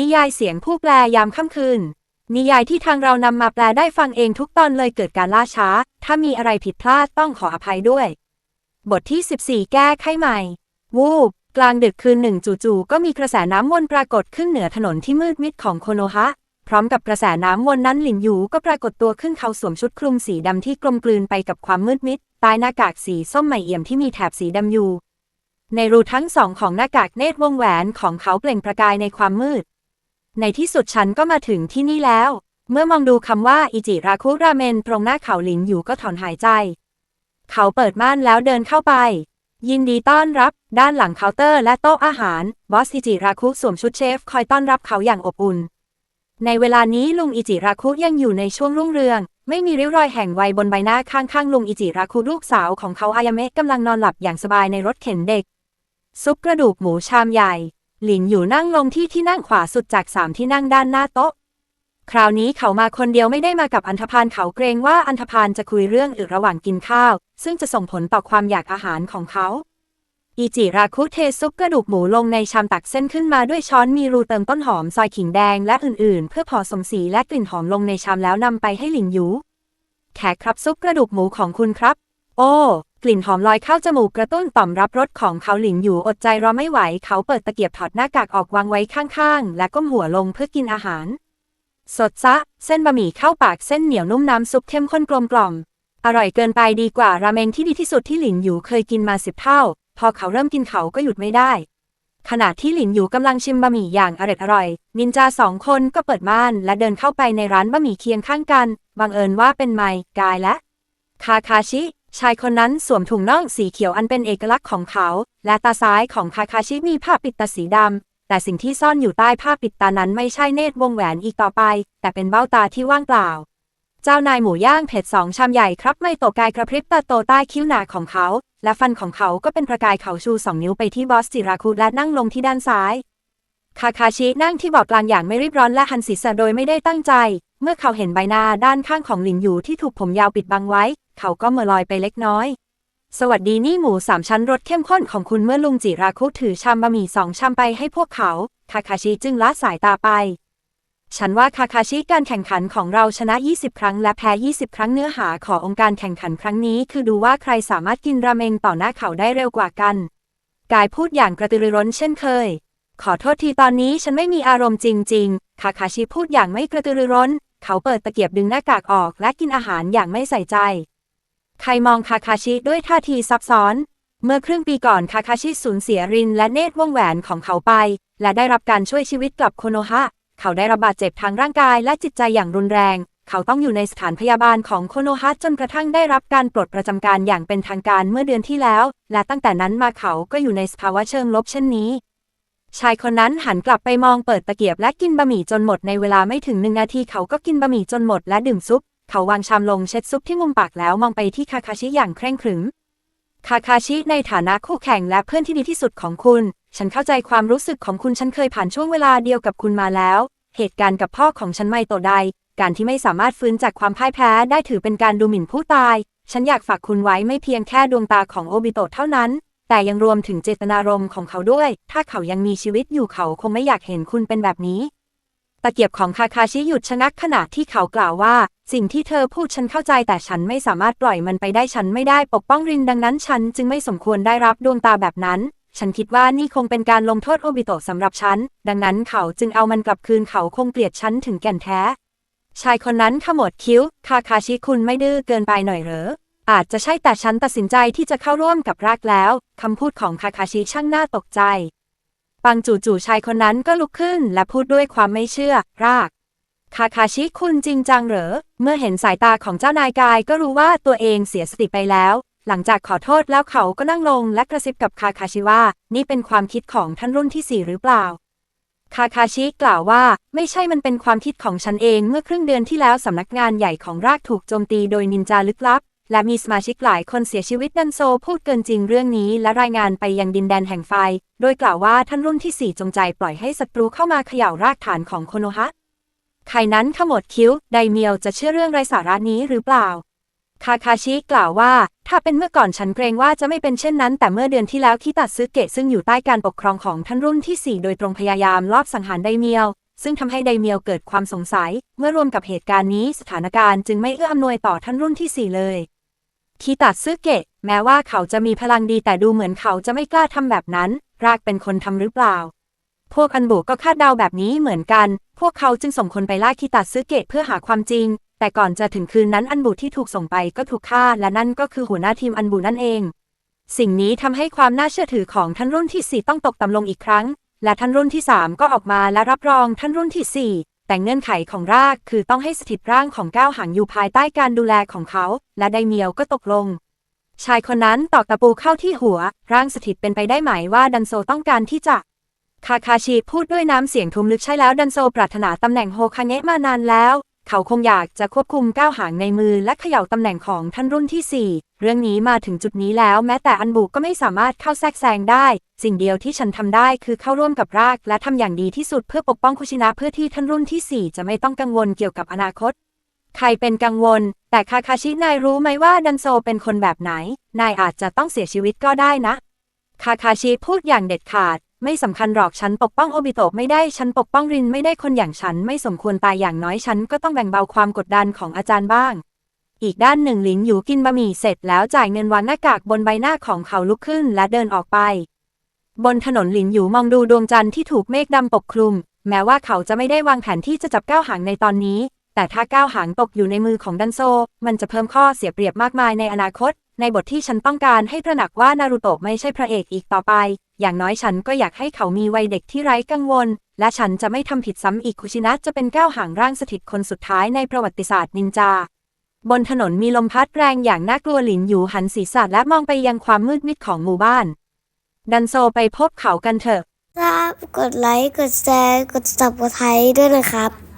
นิยายเสียงผู้แปลยามค่ำคืน นิยายที่ทางเรานำมาแปลได้ฟังเองทุกตอนเลยเกิดการล่าช้า ถ้ามีอะไรผิดพลาดต้องขออภัยด้วย บทที่ 14 แก้ไขใหม่ วูบ กลางดึกคืนหนึ่งจู่ๆก็มีกระแสน้ำวนปรากฏขึ้นเหนือถนนที่มืดมิดของโคโนฮะ พร้อมกับกระแสน้ำวนนั้นหลินหยูก็ปรากฏตัวขึ้นเขาสวมชุดคลุมสีดำที่กลมกลืนไปกับความมืดมิดใต้หน้ากากสีส้มใหม่เอี่ยมที่มีแถบสีดำอยู่ในรูทั้งสองของหน้ากากเนตรวงแหวนของเขาเปล่งประกายในความมืด ในที่สุดฉันก็มาถึงที่นี่แล้ว เมื่อมองดูคำว่าอิจิราคุราเมนตรงหน้าเขาหลินอยู่ก็ถอนหายใจ เขาเปิดม่านแล้วเดินเข้าไป ยินดีต้อนรับ ด้านหลังเคาน์เตอร์และโต๊ะอาหาร บอสอิจิราคุสวมชุดเชฟ คอยต้อนรับเขาอย่างอบอุ่น ในเวลานี้ลุงอิจิราคุยังอยู่ในช่วงรุ่งเรือง ไม่มีริ้วรอยแห่งวัยบนใบหน้าข้างๆลุงอิจิราคุลูกสาวของเขาอายาเมะกำลังนอนหลับอย่างสบายในรถเข็นเด็ก ซุปกระดูกหมูชามใหญ่ หลินอยู่นั่งลงที่ที่นั่งขวาสุดจากสามที่นั่งด้านหน้าโต๊ะ คราวนี้เขามาคนเดียวไม่ได้มากับอันธพาลเขาเกรงว่าอันธพาลจะคุยเรื่องอื่นระหว่างกินข้าว ซึ่งจะส่งผลต่อความอยากอาหารของเขา อิจิราคุเทซุปกระดูกหมูลงในชามตักเส้นขึ้นมาด้วยช้อนมีรูเติมต้นหอมซอยขิงแดงและอื่นๆ เพื่อพอสมสีและกลิ่นหอมลงในชามแล้วนำไปให้หลินหยูแขกครับซุปกระดูกหมูของคุณครับ โอ้ กลิ่นหอมลอยเข้าจมูกกระตุ้นต่อมรับรสของเขาหลินอยู่อดใจรอไม่ไหว เขาเปิดตะเกียบถอดหน้ากากออกวางไว้ข้างๆ และก้มหัวลงเพื่อกินอาหาร สดซะ เส้นบะหมี่เข้าปากเส้นเหนียวนุ่มน้ำซุปเข้มข้นกลมกล่อม อร่อยเกินไปดีกว่าราเมงที่ดีที่สุดที่หลินอยู่เคยกินมาสิบเท่า พอเขาเริ่มกินเขาก็หยุดไม่ได้ ขณะที่หลินอยู่กำลังชิมบะหมี่อย่างอร่อยอร่อยนินจาสองคนก็เปิดม่านและเดินเข้าไปในร้านบะหมี่เคียงข้างกันบังเอิญว่าเป็นไมค์กายและ คาคาชิ ชายคนนั้นสวมถุงน่องสีเขียวอันเป็นเอกลักษณ์ของเขา และตาซ้ายของคาคาชิมีผ้าปิดตาสีดำ แต่สิ่งที่ซ่อนอยู่ใต้ผ้าปิดตานั้นไม่ใช่เนตรวงแหวนอีกต่อไป แต่เป็นเบ้าตาที่ว่างเปล่า เจ้านายหมูย่างเผ็ดสองชามใหญ่ครับไม่ตกกายกระพริบตาโตใต้คิ้วหนาของเขา และฟันของเขาก็เป็นประกายเขาชูสองนิ้วไปที่บอสจิราคุและนั่งลงที่ด้านซ้าย คาคาชินั่งที่เบาะกลางอย่างไม่รีบร้อนและหันศีรษะโดยไม่ได้ตั้งใจ เมื่อเขาเห็นใบหน้าด้านข้างของหลินอยู่ที่ถูกผมยาวปิดบังไว้เขาก็เมื่อลอยไปเล็กน้อย สวัสดีนี่หมูสามชั้นรสเข้มข้นของคุณเมื่อลุงจิราคุถือชามบะหมี่สองชามไปให้พวกเขา คาคาชิจึงละสายตาไป ฉันว่าคาคาชิการแข่งขันของเราชนะ 20 ครั้งและแพ้ 20 ครั้งเนื้อหาขององค์การแข่งขันครั้งนี้ คือดูว่าใครสามารถกินราเมงต่อหน้าเขาได้เร็วกว่ากัน กายพูดอย่างกระตือรือร้นเช่นเคย ขอโทษทีตอนนี้ฉันไม่มีอารมณ์จริง ๆ คาคาชิพูดอย่างไม่กระตือรือร้น เขาเปิดตะเกียบดึงหน้ากากออกและกินอาหารอย่างไม่ใส่ใจ ใครมองคาคาชิด้วยท่าทีซับซ้อน เมื่อครึ่งปีก่อนคาคาชิสูญเสียรินและเนตรวงแหวนของเขาไป และได้รับการช่วยชีวิตกลับโคโนฮะ เขาได้รับบาดเจ็บทางร่างกายและจิตใจอย่างรุนแรง เขาต้องอยู่ในสถานพยาบาลของโคโนฮะจนกระทั่งได้รับการปลดประจำการอย่างเป็นทางการเมื่อเดือนที่แล้ว และตั้งแต่นั้นมาเขาก็อยู่ในสภาวะเชิงลบเช่นนี้ชายคนนั้นหันกลับไปมองเปิดตะเกียบและกินบะหมี่จนหมดในเวลาไม่ถึงหนึ่งนาทีเขาก็กินบะหมี่จนหมดและดื่มซุป เขาวางชามลงเช็ดซุปที่มุมปากแล้วมองไปที่คาคาชิอย่างเคร่งขรึม คาคาชิในฐานะคู่แข่งและเพื่อนที่ดีที่สุดของคุณ ฉันเข้าใจความรู้สึกของคุณฉันเคยผ่านช่วงเวลาเดียวกับคุณมาแล้ว เหตุการณ์กับพ่อของฉันไม่โตใด การที่ไม่สามารถฟื้นจากความพ่ายแพ้ได้ถือเป็นการดูหมิ่นผู้ตาย ฉันอยากฝากคุณไว้ไม่เพียงแค่ดวงตาของโอบิโตะเท่านั้น แต่ยังรวมถึงเจตนารมณ์ของเขาด้วย ถ้าเขายังมีชีวิตอยู่เขาคงไม่อยากเห็นคุณเป็นแบบนี้ ตะเกียบของคาคาชิหยุดชะงักขณะที่เขากล่าวว่า สิ่งที่เธอพูดฉันเข้าใจแต่ฉันไม่สามารถปล่อยมันไปได้ฉันไม่ได้ปกป้องรินดังนั้นฉันจึงไม่สมควรได้รับดวงตาแบบนั้น ฉันคิดว่านี่คงเป็นการลงโทษโอบิโตะสำหรับฉัน ดังนั้นเขาจึงเอามันกลับคืนเขาคงเกลียดฉันถึงแก่นแท้ ชายคนนั้นขมวดคิ้ว คาคาชิคุณไม่ดื้อเกินไปหน่อยเหรออาจจะใช่แต่ฉันตัดสินใจที่จะเข้าร่วมกับรากแล้วคำพูดของคาคาชิช่างน่าตกใจ ปังจู่ๆชายคนนั้นก็ลุกขึ้นและพูดด้วยความไม่เชื่อ ราก คาคาชิคุณจริงจังเหรอ เมื่อเห็นสายตาของเจ้านายกายก็รู้ว่าตัวเองเสียสติไปแล้ว หลังจากขอโทษแล้วเขาก็นั่งลงและกระซิบกับคาคาชิว่า นี่เป็นความคิดของท่านรุ่นที่สี่หรือเปล่า คาคาชิกล่าวว่า ไม่ใช่มันเป็นความคิดของฉันเองเมื่อครึ่งเดือนที่แล้วสำนักงานใหญ่ของรากถูกโจมตีโดยนินจาลึกลับ และมีสมาชิกหลายคนเสียชีวิตดันโซพูดเกินจริงเรื่องนี้ และรายงานไปยังดินแดนแห่งไฟ โดยกล่าวว่าท่านรุ่นที่สี่จงใจปล่อยให้ศัตรูเข้ามาเขย่ารากฐานของโคโนฮะใครนั้นขมวดคิ้ว ไดเมียวจะเชื่อเรื่องไร้สาระนี้หรือเปล่า คาคาชิกล่าวว่า ถ้าเป็นเมื่อก่อนฉันเกรงว่าจะไม่เป็นเช่นนั้น แต่เมื่อเดือนที่แล้วคิตัดซึเกะซึ่งอยู่ใต้การปกครองของท่านรุ่นที่ 4 โดยตรงพยายามลอบสังหารไดเมียวซึ่งทำให้ไดเมียวเกิดความสงสัย เมื่อรวมกับเหตุการณ์นี้สถานการณ์จึงไม่เอื้ออำนวยต่อท่านรุ่นที่ 4 เลย คีตัดซึเกะ แม้ว่าเขาจะมีพลังดีแต่ดูเหมือนเขาจะไม่กล้าทำแบบนั้น รากเป็นคนทำหรือเปล่า พวกอันบุก็คาดเดาแบบนี้เหมือนกัน พวกเขาจึงส่งคนไปล่าคีตัดซึเกะเพื่อหาความจริง แต่ก่อนจะถึงคืนนั้นอันบุที่ถูกส่งไปก็ถูกฆ่า และนั่นก็คือหัวหน้าทีมอันบุนั่นเอง สิ่งนี้ทำให้ความน่าเชื่อถือของท่านรุ่นที่4ต้องตกต่ำลงอีกครั้ง และท่านรุ่นที่3ก็ออกมาและรับรองท่านรุ่นที่4 แต่เงื่อนไขของรากคือต้องให้สถิตร่างของก้าวหางอยู่ภายใต้การดูแลของเขา และไดเมียวก็ตกลง ชายคนนั้นตอกตะปูเข้าที่หัว ร่างสถิตเป็นไปได้ไหมว่าดันโซต้องการที่จะคาคาชิพูดด้วยน้ำเสียงทุมลึกใช่แล้วดันโซปรารถนาตำแหน่งโฮคาเงะมานานแล้ว เขาคงอยากจะควบคุมก้าวหางในมือและเขย่าตำแหน่งของท่านรุ่นที่ 4 เรื่องนี้มาถึงจุดนี้แล้วแม้แต่อันบุก็ไม่สามารถเข้าแทรกแซงได้ สิ่งเดียวที่ฉันทำได้คือเข้าร่วมกับราก และทำอย่างดีที่สุดเพื่อปกป้องคุชินะเพื่อที่ท่านรุ่นทีสี่4 จะไม่ต้องกังวลเกี่ยวกับอนาคต ใครเป็นกังวล แต่คาคาชินายรู้ไหมว่าดันโซเป็นคนแบบไหน นายอาจจะต้องเสียชีวิตก็ได้นะ คาคาชิพูดอย่างเด็ดขาด ไม่สำคัญหรอกฉันปกป้องโอบิโตะไม่ได้ฉันปกป้องรินไม่ได้คนอย่างฉันไม่สมควรตายอย่างน้อยฉันก็ต้องแบ่งเบาความกดดันของอาจารย์บ้าง อีกด้านหนึ่งหลินหยูกินบะหมี่เสร็จแล้วจ่ายเงินวางหน้ากากบนใบหน้าของเขาลุกขึ้นและเดินออกไป บนถนนหลินหยูมองดูดวงจันทร์ที่ถูกเมฆดำปกคลุม แม้ว่าเขาจะไม่ได้วางแผนที่จะจับก้าวหางในตอนนี้ แต่ถ้าก้าวหางตกอยู่ในมือของดันโซ มันจะเพิ่มข้อเสียเปรียบมากมายในอนาคต ในบทที่ฉันต้องการให้ตระหนักว่านารูโตะไม่ใช่พระเอกอีกต่อไป อย่างน้อยฉันก็อยากให้เขามีวัยเด็กที่ไร้กังวล และฉันจะไม่ทำผิดซ้ำอีกคุชินะจะเป็นก้าวห่างร่างสถิตคนสุดท้ายในประวัติศาสตร์นินจา บนถนนมีลมพัดแรงอย่างน่ากลัวหลินหยูหันศีรษะและมองไปยังความมืดมิดของหมู่บ้าน ดันโซไปพบเขากันเถอะ ครับ กดไลค์ กดแชร์ กด subscribe ด้วยนะครับ